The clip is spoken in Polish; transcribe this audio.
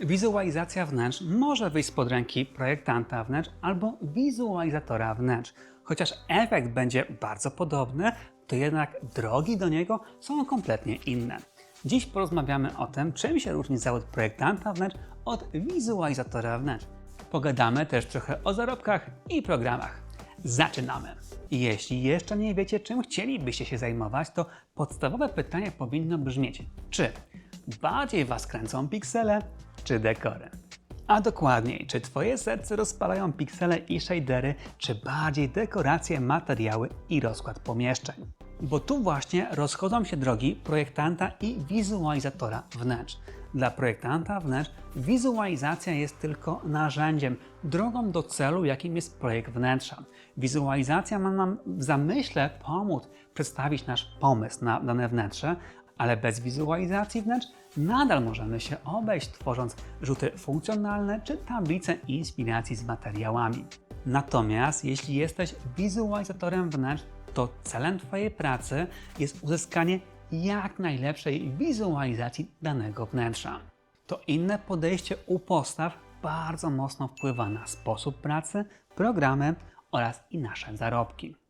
Wizualizacja wnętrz może wyjść spod ręki projektanta wnętrz albo wizualizatora wnętrz. Chociaż efekt będzie bardzo podobny, to jednak drogi do niego są kompletnie inne. Dziś porozmawiamy o tym, czym się różni zawód projektanta wnętrz od wizualizatora wnętrz. Pogadamy też trochę o zarobkach i programach. Zaczynamy! Jeśli jeszcze nie wiecie, czym chcielibyście się zajmować, to podstawowe pytanie powinno brzmieć: czy bardziej Was kręcą piksele, czy dekory? A dokładniej, czy Twoje serce rozpalają piksele i shadery, czy bardziej dekoracje, materiały i rozkład pomieszczeń? Bo tu właśnie rozchodzą się drogi projektanta i wizualizatora wnętrz. Dla projektanta wnętrz wizualizacja jest tylko narzędziem, drogą do celu, jakim jest projekt wnętrza. Wizualizacja ma nam w zamyśle pomóc przedstawić nasz pomysł na dane wnętrze, ale bez wizualizacji wnętrz nadal możemy się obejść, tworząc rzuty funkcjonalne czy tablice inspiracji z materiałami. Natomiast jeśli jesteś wizualizatorem wnętrz, to celem Twojej pracy jest uzyskanie jak najlepszej wizualizacji danego wnętrza. To inne podejście u postaw bardzo mocno wpływa na sposób pracy, programy oraz i nasze zarobki.